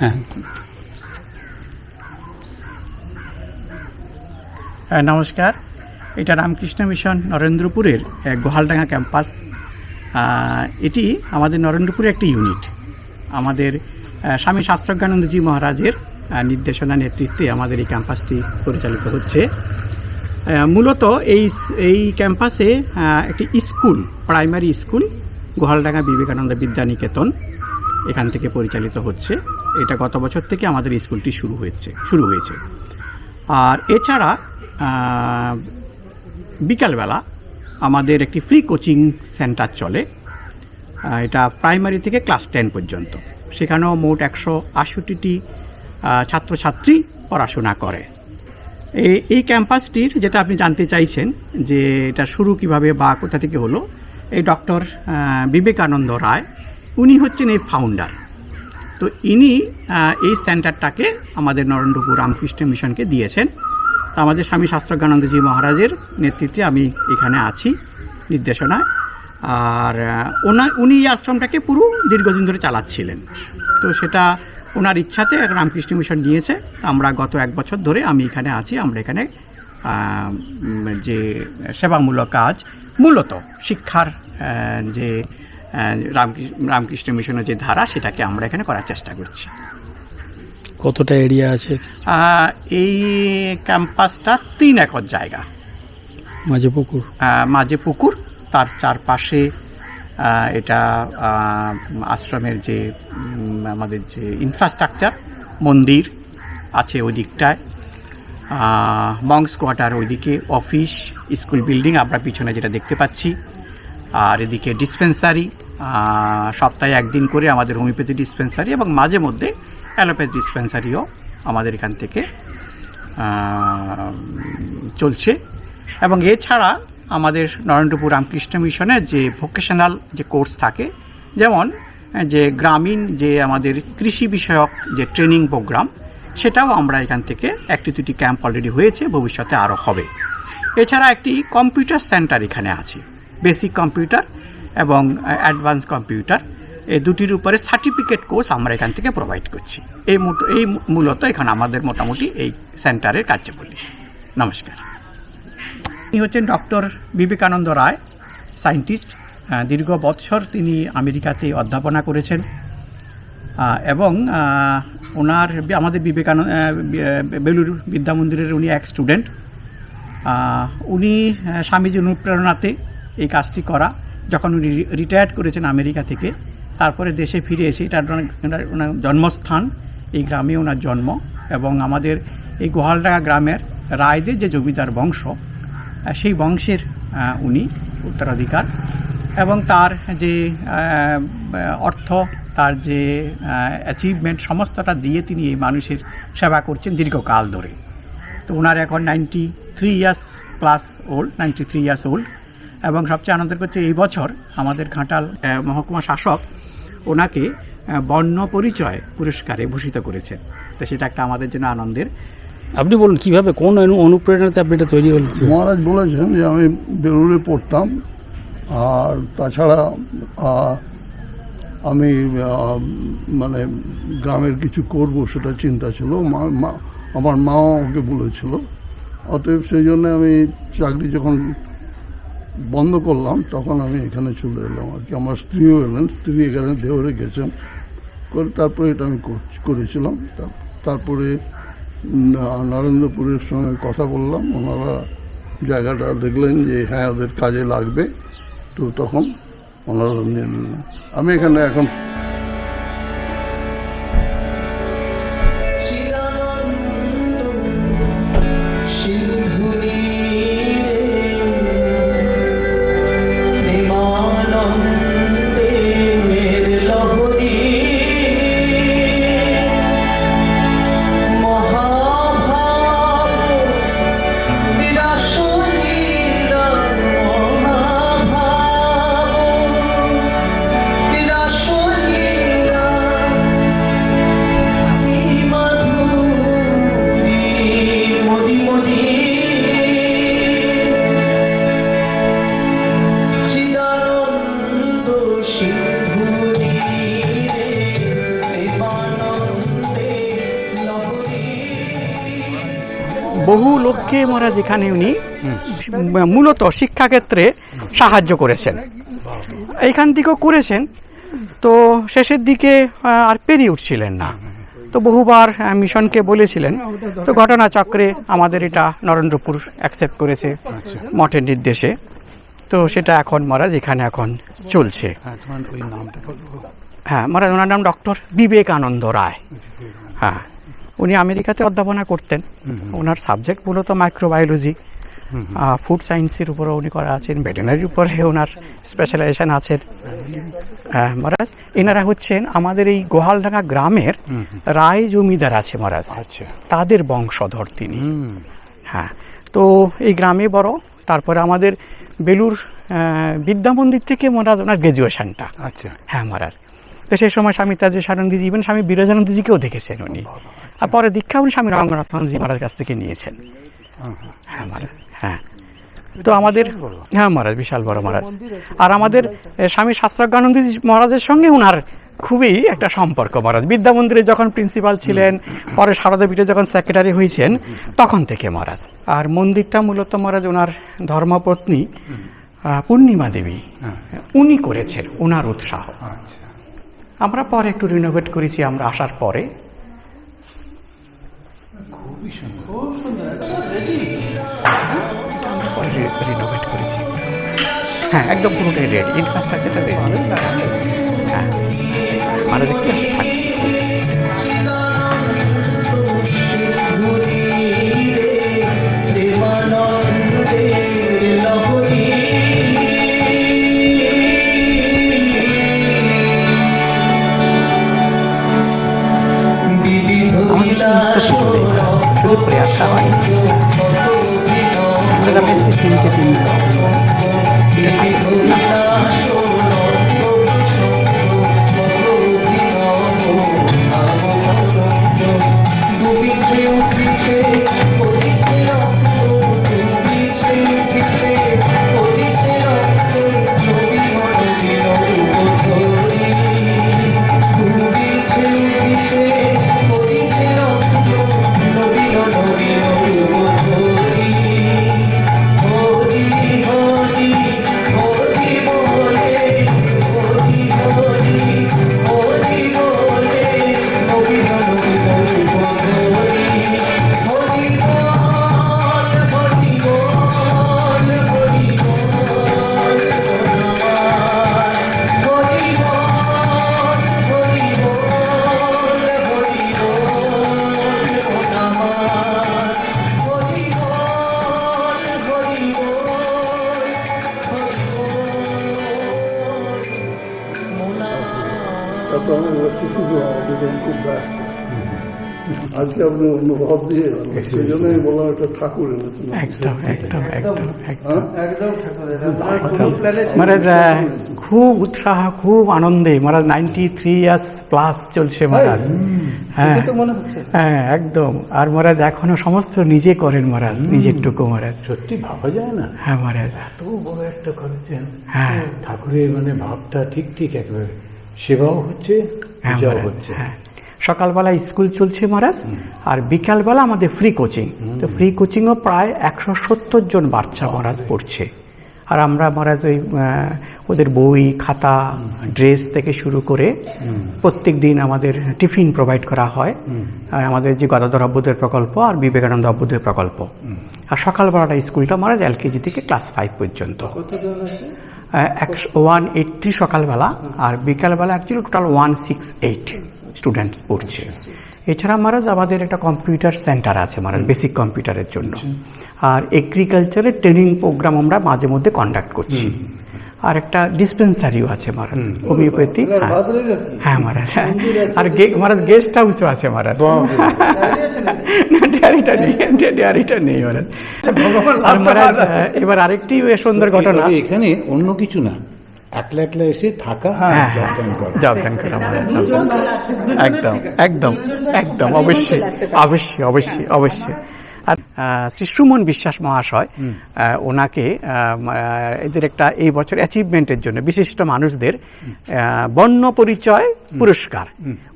হ্যাঁ। হ্যাঁ, নমস্কার। এটা রামকৃষ্ণ মিশন নরেন্দ্রপুরের গোহালডাঙ্গা ক্যাম্পাস। এটি আমাদের নরেন্দ্রপুরের একটি ইউনিট। আমাদের স্বামী শাস্ত্রজ্ঞানন্দজি মহারাজের নির্দেশনা নেতৃত্বে আমাদের এই ক্যাম্পাসটি পরিচালিত হচ্ছে। মূলত এই এই ক্যাম্পাসে একটি school primary school Gohaldanga Vivekananda Vidyaniketan. এখান থেকে পরিচালিত হচ্ছে। এটা গত বছর থেকে আমাদের স্কুলটি শুরু হয়েছে শুরু হয়েছে। আর এছাড়া বিকালবেলা আমাদের একটি ফ্রি কোচিং সেন্টার চলে। এটা প্রাইমারি থেকে ক্লাস টেন পর্যন্ত। সেখানেও মোট একশো আষট্টিটি ছাত্রছাত্রী পড়াশোনা করে। এই এই ক্যাম্পাসটির যেটা আপনি জানতে চাইছেন যে এটা শুরু কীভাবে বা কোথা থেকে হলো, এই ডক্টর বিবেকানন্দ রায় উনি হচ্ছেন এই ফাউন্ডার তো ইনি এই সেন্টারটাকে আমাদের নরেন্দ্রপুর রামকৃষ্ণ মিশনকে দিয়েছেন। তো আমাদের স্বামী শাস্ত্রজ্ঞানন্দজি মহারাজের নেতৃত্বে আমি এখানে আছি, নির্দেশনায়। আর ওনা উনি এই আশ্রমটাকে পুরো দীর্ঘদিন ধরে চালাচ্ছিলেন। তো সেটা ওনার ইচ্ছাতে রামকৃষ্ণ মিশন নিয়েছে। আমরা গত এক বছর ধরে আমি এখানে আছি, আমরা এখানে যে সেবামূলক কাজ, মূলত শিক্ষার যে রামকৃষ্ণ মিশনের যে ধারা সেটাকে আমরা এখানে করার চেষ্টা করছি। কতটা এরিয়া আছে? এই ক্যাম্পাসটা তিন একর জায়গা। মাঝে পুকুর? মাঝে পুকুর তার চারপাশে এটা আশ্রমের যে আমাদের যে ইনফ্রাস্ট্রাকচার মন্দির আছে ওই দিকটায়। মংস কোয়ার্টার ওইদিকে অফিস স্কুল বিল্ডিং আমরা পিছনে যেটা দেখতে পাচ্ছি। আর এদিকে ডিসপেন্সারি সপ্তাহে একদিন করে আমাদের হোমিওপ্যাথি ডিসপেন্সারি এবং মাঝে মধ্যে অ্যালোপ্যাথি ডিসপেন্সারিও আমাদের এখান থেকে চলছে। এবং এছাড়া আমাদের নরেন্দ্রপুর রামকৃষ্ণ মিশনের যে ভোকেশনাল যে কোর্স থাকে, যেমন, যে গ্রামীণ যে আমাদের কৃষি বিষয়ক যে ট্রেনিং প্রোগ্রাম সেটাও আমরা এখান থেকে একটি দুটি ক্যাম্প অলরেডি হয়েছে, ভবিষ্যতে আরও হবে। এছাড়া একটি কম্পিউটার সেন্টার এখানে আছে। বেসিক কম্পিউটার এবং অ্যাডভান্স কম্পিউটার এই দুটির উপরে সার্টিফিকেট কোর্স আমরা এখান থেকে প্রোভাইড করছি। এই এই মূলত এখানে আমাদের মোটামুটি এই সেন্টারের কার্যবলী। নমস্কার। তিনি হচ্ছেন ডক্টর বিবেকানন্দ রায় সায়েন্টিস্ট দীর্ঘ বৎসর তিনি আমেরিকাতে অধ্যাপনা করেছেন। এবং ওনার আমাদের বিবেকানন্দ বেলুর বিদ্যা মন্দিরের উনি এক স্টুডেন্ট উনি আহ, স্বামীজি অনুপ্রেরণাতে এই কাজটি করা। যখন উনি রিটায়ার্ড করেছেন আমেরিকা থেকে, তারপরে দেশে ফিরে এসে এটা ওনার- জন্মস্থান, এই গ্রামে ওনার জন্ম এবং আমাদের এই গোহালডাঙ্গা গ্রামের রায়দের যে জমিদার বংশ সেই বংশের উনি উত্তরাধিকার এবং তার যে অর্থ, তার যে অ্যাচিভমেন্ট সমস্তটা দিয়ে তিনি এই মানুষের সেবা করছেন দীর্ঘকাল ধরে। তো ওনার এখন ninety three years plus old ninety three years old এবং সবচেয়ে আনন্দের করছে এই বছর আমাদের ঘাটাল মহকুমা শাসক ওনাকে বর্ণ পরিচয় পুরস্কারে ভূষিত করেছেন তো সেটা একটা আমাদের জন্য আনন্দের। আপনি বলুন কীভাবে কোন অনু- অনুপ্রেরণাতে আপনি এটা তৈরি হলেন? মহারাজ বলেছেন যে আমি বেলুড়ে পড়তাম আর তাছাড়া আমি মানে গ্রামের কিছু করব সেটা চিন্তা ছিল। মা- মা- আমার মাও আমাকে বলেছিল। অতএব সেই জন্য আমি চাকরি যখন বন্ধ করলাম, তখন আমি এখানে চলে এলাম আর কি। আমার স্ত্রীও এলেন, স্ত্রী এখানে দেহরে গেছেন। করে তারপরে এটা আমি করেছিলাম। তারপরে নরেন্দ্রপুরের সঙ্গে কথা বললাম। ওনারা জায়গাটা দেখলেন যে হ্যাঁ ওদের কাজে লাগবে। তো তখন ওনারা নিয়ে নিলেন। আমি এখানে এখন মহারাজ এখানে উনি মূলত শিক্ষাক্ষেত্রে সাহায্য করেছেন। এইখান থেকেও করেছেন। তো শেষের দিকে আর পেরিয়ে উঠছিলেন না। তো বহুবার মিশনকে বলেছিলেন। তো ঘটনাচক্রে আমাদের এটা নরেন্দ্রপুর অ্যাকসেপ্ট করেছে মঠের নির্দেশে। তো সেটা এখন মহারাজ এখানে এখন চলছে। হ্যাঁ হ্যাঁ মহারাজ ওনার নাম ডক্টর বিবেকানন্দ রায়। হ্যাঁ। উনি আমেরিকাতে অধ্যাপনা করতেন। ওনার সাবজেক্ট মূলত মাইক্রোবায়োলজি ফুড সায়েন্সের উপরে উনি করা আছেন। ভেটেনারির উপরে ওনার স্পেশালাইজেশন আছেন। হ্যাঁ মহারাজ এনারা হচ্ছেন আমাদের এই গোহালডাঙ্গা গ্রামের রায় জমিদার আছে মহারাজ। আচ্ছা। তাদের বংশধর তিনি। হ্যাঁ তো এই গ্রামে বড় তারপরে আমাদের বেলুর বিদ্যা মন্দির থেকে মহারাজ ওনার গ্র্যাজুয়েশনটা আচ্ছা। হ্যাঁ মহারাজ। তো সেই সময় স্বামী তাজ সানন্দীজি ইভেন স্বামী বিরাজানন্দজিকেও দেখেছেন উনি। আর পরে দীক্ষা উনি স্বামী রঙ্গনাথজি মহারাজ কাছ থেকে নিয়েছেন। হ্যাঁ মহারাজ হ্যাঁ। তো আমাদের হ্যাঁ মহারাজ বিশাল বড় মহারাজ। আর আমাদের স্বামী শাস্ত্রাজ্ঞানন্দজি মহারাজের সঙ্গে উনার খুবই একটা সম্পর্ক মহারাজ। বিদ্যা মন্দিরে যখন প্রিন্সিপাল ছিলেন পরে সারদাপীঠে যখন সেক্রেটারি হয়েছেন তখন থেকে মহারাজ। আর মন্দিরটা মূলত মহারাজ ওনার ধর্মপত্নী পূর্ণিমা দেবী। উনি করেছেন ওনার উৎসাহ। আচ্ছা। আমরা পরে একটু রিনোভেট করেছি, আমরা আসার পরে। রিনোভেট করেছি। হ্যাঁ একদম পুরোটাই রেডি ইনফ্রাস্ট্রাকচারটা রেডি হ্যাঁ। মানে দেখতে থাকি। তিনটে তিন আজকে আপনি অন্য ভাব দিয়ে সেই জন্যই বললাম একটা ঠাকুর এনেছেন একদম একদম একদম। একদম? মহারাজ খুব উৎসাহ খুব আনন্দে Maharaj ninety three years plus চলছে মহারাজ। হ্যাঁ। হ্যাঁ একদম। আর মহারাজ এখনও সমস্ত নিজে করেন মহারাজ নিজের টুকু মহারাজ। সত্যি ভাবা যায় না। হ্যাঁ মহারাজ। এত বড় একটা করেছেন। হ্যাঁ। ঠাকুরের মানে ভাবটা ঠিক ঠিক একবারে সেবাও হচ্ছে হ্যাঁ হচ্ছে। হ্যাঁ। সকালবেলা স্কুল চলছে মহারাজ আর বিকালবেলা আমাদের ফ্রি কোচিং তো ফ্রি কোচিংও প্রায় একশো সত্তর জন বাচ্চা মহারাজ পড়ছে। আর আমরা মহারাজ ওই ওদের বই খাতা ড্রেস থেকে শুরু করে প্রত্যেক দিন আমাদের টিফিন প্রোভাইড করা হয়। আমাদের যে গদাধর অভ্যুদয় প্রকল্প আর বিবেকানন্দ অভ্যুদয় প্রকল্প। আর সকালবেলাটা স্কুলটা মহারাজ এলকেজি থেকে ক্লাস ফাইভ পর্যন্ত। একশো ওয়ান এইটটি সকালবেলা আর বিকালবেলা actually total one six eight student পড়ছে। এছাড়া মহারাজ আমাদের একটা কম্পিউটার সেন্টার আছে মহারাজ বেসিক কম্পিউটারের জন্য। আর এগ্রিকালচারের ট্রেনিং প্রোগ্রাম আমরা মাঝে মধ্যে কন্ডাক্ট করছি। আর একটা ডিসপেন্সারিও আছে মহারাজ হোমিওপ্যাথি হ্যাঁ। মহারাজ। আর মহারাজ গেস্ট হাউসও আছে মহারাজ। ডেয়ারিটা নেই। ডেয়ারিটা নেই মহারাজ। আর মহারাজ এবার আরেকটি সুন্দর ঘটনা। এখানে অন্য কিছু না। একলা একলা এসে থাকা হ্যাঁ করা। যোগদান করা মহারাজ একদম। একদম একদম অবশ্যই অবশ্যই অবশ্যই অবশ্যই। আর শ্রী সুমন বিশ্বাস মহাশয় ওনাকে এদের একটা এই বছর অ্যাচিভমেন্টের জন্য বিশিষ্ট মানুষদের বর্ণ পরিচয় পুরস্কার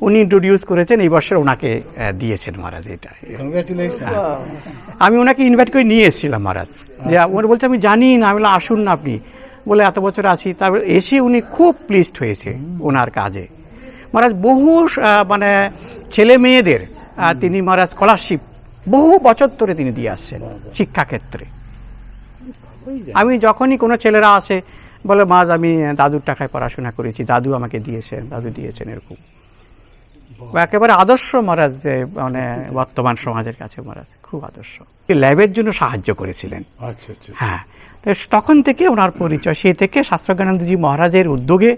উনি ইন্ট্রোডিউস করেছেন এই বছর ওনাকে দিয়েছেন মহারাজ এটা। আমি ওনাকে ইনভাইট করে নিয়ে এসেছিলাম মহারাজ। যে উনি বলছে আমি জানি না। আমি বললাম আসুন না আপনি। বলে এত বছর আছি তারপর এসে উনি খুব প্লিজড হয়েছে ওনার কাজে। মহারাজ বহু মানে ছেলে মেয়েদের তিনি মহারাজ স্কলারশিপ বহু বছর ধরে তিনি দিয়ে আসছেন শিক্ষাক্ষেত্রে। আমি যখনই কোনো ছেলেরা আসে বলে মাজ আমি দাদুর টাকায় পড়াশোনা করেছি দাদু আমাকে দিয়েছেন দাদু দিয়েছেন এরকম। একেবারে আদর্শ মহারাজ যে মানে বর্তমান সমাজের কাছে মহারাজ খুব আদর্শ। ল্যাবের জন্য সাহায্য করেছিলেন। আচ্ছা আচ্ছা। হ্যাঁ। তখন থেকে ওনার পরিচয়। সেই থেকে শাস্ত্রজ্ঞানন্দজি মহারাজের উদ্যোগে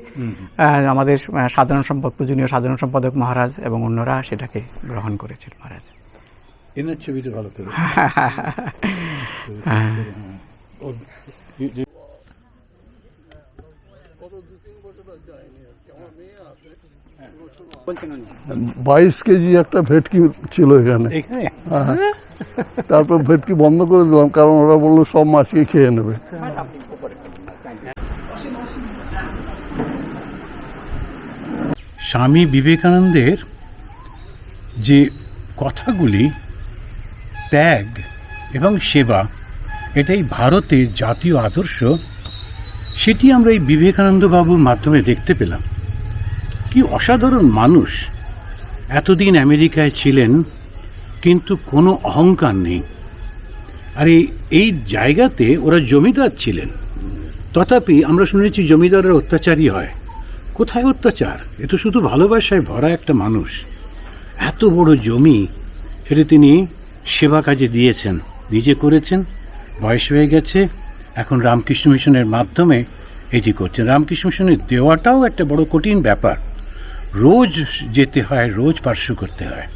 আমাদের সাধারণ সম্পাদক পূজনীয় সাধারণ সম্পাদক মহারাজ এবং অন্যরা সেটাকে গ্রহণ করেছেন মহারাজ। এনার ছবিটা ভালো করে হ্যাঁ। বাইশ কেজি একটা ভেটকি ছিল এখানে। এখানে? হ্যাঁ। তারপর ভেটকি বন্ধ করে দিলাম, কারণ ওরা বলল সব মাছকে খেয়ে নেবে। স্বামী বিবেকানন্দের যে কথাগুলি, ত্যাগ এবং সেবা, এটাই ভারতের জাতীয় আদর্শ, সেটি আমরা এই বিবেকানন্দ বাবুর মাধ্যমে দেখতে পেলাম। কি অসাধারণ মানুষ এতদিন আমেরিকায় ছিলেন কিন্তু কোনো অহংকার নেই। আর, এই- জায়গাতে ওরা জমিদার ছিলেন। তথাপি আমরা শুনেছি জমিদারের অত্যাচারই হয়। কোথায় অত্যাচার? এ তো শুধু ভালোবাসায় ভরা একটা মানুষ। এত বড় জমি সেটা তিনি সেবা কাজে দিয়েছেন, নিজে করেছেন, বয়স হয়ে গেছে, এখন রামকৃষ্ণ মিশনের মাধ্যমে এটি করছেন। রামকৃষ্ণ মিশনের দেওয়াটাও একটা বড় কঠিন ব্যাপার। রোজ যেতে হয়, রোজ পার্শ্ব করতে হয়।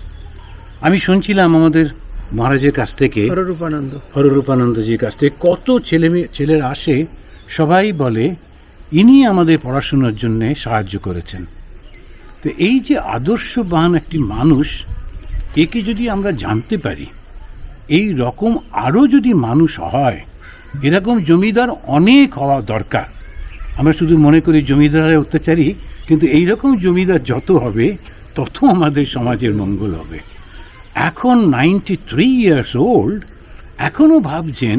আমি শুনছিলাম আমাদের মহারাজের কাছ থেকে রূপানন্দ হররূপানন্দজির কাছ থেকে কত ছেলে মেয়ে ছেলেরা আসে সবাই বলে ইনি আমাদের পড়াশোনার জন্য সাহায্য করেছেন। তো এই যে আদর্শবান একটি মানুষ একে যদি আমরা জানতে পারি এই রকম আরও যদি মানুষ হয় এরকম জমিদার অনেক হওয়া দরকার। আমরা শুধু মনে করি জমিদারের অত্যাচারী কিন্তু এই রকম জমিদার যত হবে তত আমাদের সমাজের মঙ্গল হবে। এখন নাইনটি থ্রি ইয়ার্স ওল্ড এখনও ভাবছেন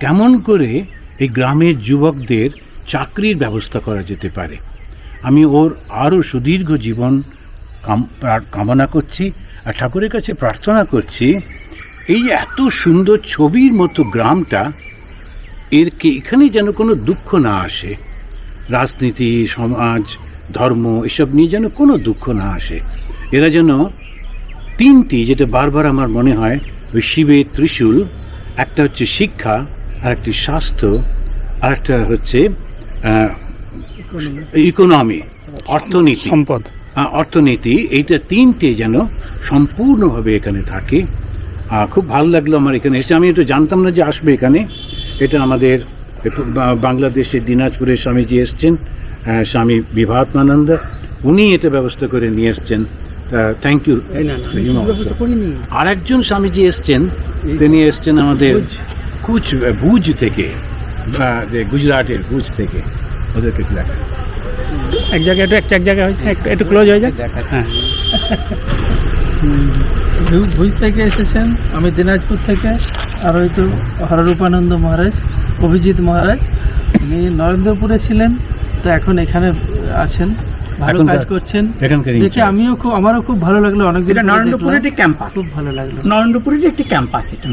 কেমন করে এই গ্রামের যুবকদের চাকরির ব্যবস্থা করা যেতে পারে। আমি ওর আরও সুদীর্ঘ জীবন কামনা করছি আর ঠাকুরের কাছে প্রার্থনা করছি, এই এত সুন্দর ছবির মতো গ্রামটা, এর কে এখানে যেন কোনো দুঃখ না আসে? রাজনীতি, সমাজ, ধর্ম, এসব নিয়ে যেন কোনো দুঃখ না আসে। এরা যেন তিনটি যেটা বারবার আমার মনে হয় ওই শিবের ত্রিশূল একটা হচ্ছে শিক্ষা আর একটি স্বাস্থ্য আর একটা হচ্ছে ইকোনমি অর্থনীতি। সম্পদ। অর্থনীতি এইটা তিনটে যেন সম্পূর্ণভাবে এখানে থাকে। খুব ভালো লাগল আমার এখানে এসে। আমি এটা জানতাম না যে আসবে এখানে। এটা আমাদের বাংলাদেশের দিনাজপুরের স্বামীজি এসছেন স্বামী বিভাত্মানন্দ উনি এটা ব্যবস্থা করে নিয়ে এসছেন। থ্যাংক ইউ আর একজন স্বামীজি এসছেন তিনি এসছেন আমাদের কুচ ভুজ থেকে বা যে গুজরাটের ভুজ থেকে। ওদেরকে দেখা এক জায়গায় একটু একটা এক জায়গায় হয়েছে একটু একটু ক্লোজ হয়ে যাক। হ্যাঁ। ভুজ থেকে এসেছেন আমি দিনাজপুর থেকে আর ওই তো হররূপানন্দ মহারাজ অভিজিৎ মহারাজ। উনি নরেন্দ্রপুরে ছিলেন তো এখন এখানে আছেন। ভালো কাজ করছেন। দেখে আমিও খুব আমারও খুব ভালো লাগল। অনেকদিন এটা পরে নরেন্দ্রপুরের একটি ক্যাম্পাস খুব ভালো লাগল। নরেন্দ্রপুরের একটি ক্যাম্পাস এটা।